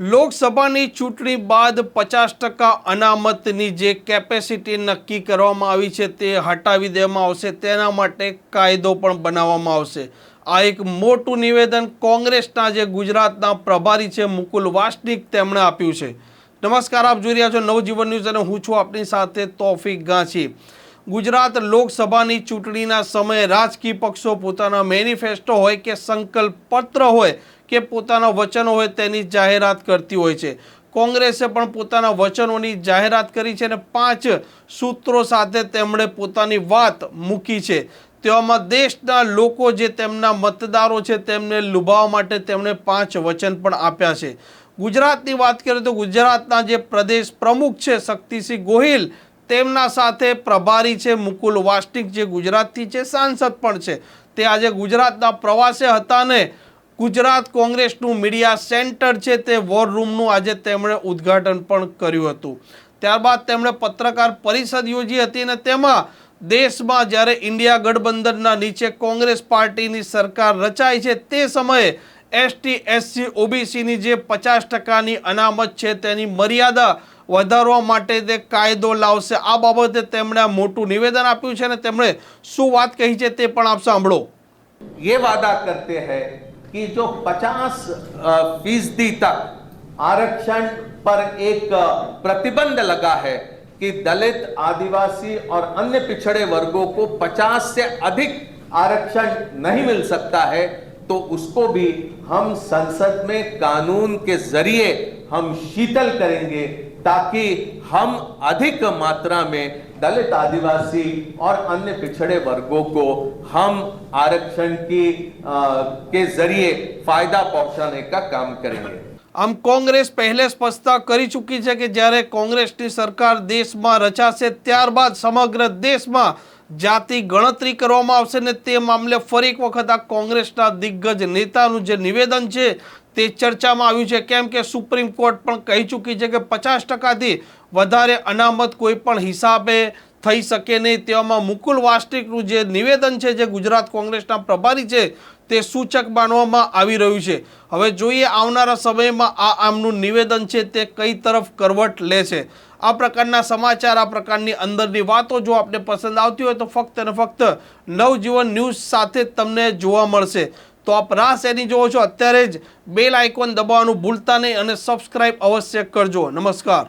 લોકસભાની ચૂંટણી બાદ પચાસ ટકા અનામતની જે કેપેસિટી નક્કી કરવામાં આવી છે તે હટાવી દેવામાં આવશે. તેના માટે કાયદો પણ બનાવવામાં આવશે. આ એક મોટું નિવેદન કોંગ્રેસના જે ગુજરાતના પ્રભારી છે મુકુલ વાસનિક તેમણે આપ્યું છે. નમસ્કાર, આપ જોઈ રહ્યા છો નવજીવન ન્યૂઝ અને હું છું આપની સાથે તોફિક ગાંચી ગુજરાત લોકસભાની ચૂંટણીના સમયે રાજકીય પક્ષો પોતાના મેનિફેસ્ટો હોય કે સંકલ્પ પત્ર હોય કે પોતાના વચનો હોય તેની જાહેરાત કરતી હોય છે. કોંગ્રેસે પણ પોતાના વચનોની જાહેરાત કરી છે અને પાંચ સૂત્રો સાથે તેમણે પોતાની વાત મૂકી છે. તેવામાં દેશના લોકો જે તેમના મતદારો છે તેમને લુભાવવા માટે તેમણે પાંચ વચન પણ આપ્યા છે. ગુજરાતની વાત કરીએ તો ગુજરાતના જે પ્રદેશ પ્રમુખ છે શક્તિસિંહ ગોહિલ તેમના સાથે પ્રભારી છે મુકુલ વાસ્ટિક, જે ગુજરાતથી છે, સાંસદ પણ છે. તે આજે ગુજરાતના પ્રવાસે હતા ને ગુજરાત કોંગ્રેસનું મીડિયા સેન્ટર છે તે વોર રૂમનું આજે તેમણે ઉદ્ઘાટન પણ કર્યું હતું. ત્યારબાદ તેમણે પત્રકાર પરિષદ યોજી હતી અને તેમાં દેશમાં જ્યારે ઇન્ડિયા ગઠબંધનના નીચે કોંગ્રેસ પાર્ટીની સરકાર રચાય છે તે સમયે એસટી, એસસી, ઓબીસીની જે પચાસ ટકાની અનામત છે તેની મર્યાદા વધારવા માટે તે કાયદો લાવશે આ બાબતે તેમણે આ મોટું નિવેદન આપ્યું છે અને તેમણે શું વાત કહી છે તે પણ આપ સાંભળો ये वादा करते हैं कि जो 50 फीसदी तक आरक्षण पर एक अ, प्रतिबंध लगा है कि दलित आदिवासी और अन्य पिछड़े वर्गों को 50 से अधिक आरक्षण नहीं मिल सकता है तो उसको भी हम संसद में कानून के जरिए हम शीतल करेंगे ताकि हम अधिक मात्रा में दलित आदिवासी और अन्य पिछड़े वर्गों को हम आरक्षण की अ, के जरिए फायदा पहुंचाने का काम करेंगे આમ કોંગ્રેસ પહેલે સ્પષ્ટતા કરી ચૂકી છે કે જ્યારે કોંગ્રેસની સરકાર દેશમાં રચાશે ત્યારબાદ સમગ્ર દેશમાં જાતિ ગણતરી કરવામાં આવશે ને તે મામલે ફરી એક વખત આ કોંગ્રેસના દિગ્ગજ નેતાનું જે નિવેદન છે તે ચર્ચામાં આવ્યું છે. કેમ કે સુપ્રીમ કોર્ટ પણ કહી ચૂકી છે કે પચાસ ટકાથી વધારે અનામત કોઈ પણ હિસાબે થઈ શકે નહીં તેવામાં મુકુલ વાસ્ટિકનું જે નિવેદન છે, જે ગુજરાત કોંગ્રેસના પ્રભારી છે, તે સૂચક માનવામાં આવી રહ્યું છે. હવે જોઈએ આવનારા સમયમાં આ આમનું નિવેદન છે, તે કઈ તરફ કરવટ લે છે આ પ્રકારના સમાચાર, આ પ્રકારની અંદરની વાતો જો આપને પસંદ આવતી હોય તો ફક્ત અને ફક્ત નવજીવન ન્યૂઝ સાથે તમને જોવા મળશે. તો આપ રાહ શેની જોવો છો, અત્યારે જ બેલ આઇકોન દબાવવાનું ભૂલતા નહીં અને સબસ્ક્રાઈબ અવશ્ય કરજો. નમસ્કાર.